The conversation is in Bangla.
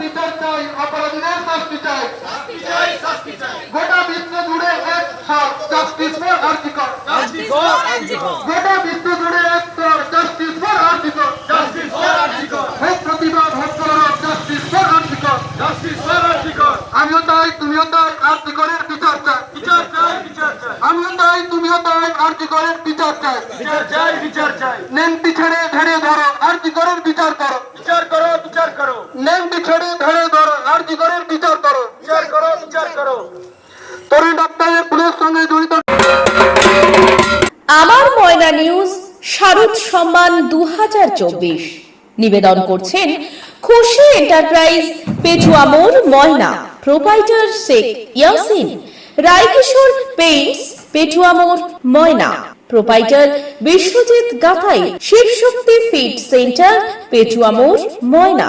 বিচার চাই অপরাধীদের শাস্তি চাই। শাস্তি শাস্তি চাই। গোটা বিশ্ব জুড়ে এক সার জাস্টিস ফর আর্টিকল গোটা বিশ্ব জুড়ে এক জাস্টিস ফর আর্টিকল হোক প্রতিবাদ হোক জাস্টিস ফর আমিও তাই তুমিও তাই আর্টিকলের বিচার চাই। আমিও তাই তুমিও তাই আর্টিকলের বিচার চাই। বিচার চাই বিচার চাই। নেমটি ছেড়ে ধরে ধরো আর্টিকলের বিচার করো। ছেড়ে ধরে ধরো আর্টিকলের বিচার করো। বিচার করো বিচার করো। তরুণ ডাক্তারের পুলিশের সঙ্গে জড়িত। আমার ময়না নিউজ, শারদ সম্মান দু নিবেদন করছেন Khushi enterprise Moyna. Proprietor Sheikh Yasin. Raikishore paints Petuamor Moyna. Proprietor Biswajit Gathai, Shibshakti feed centre Petuamor Moyna.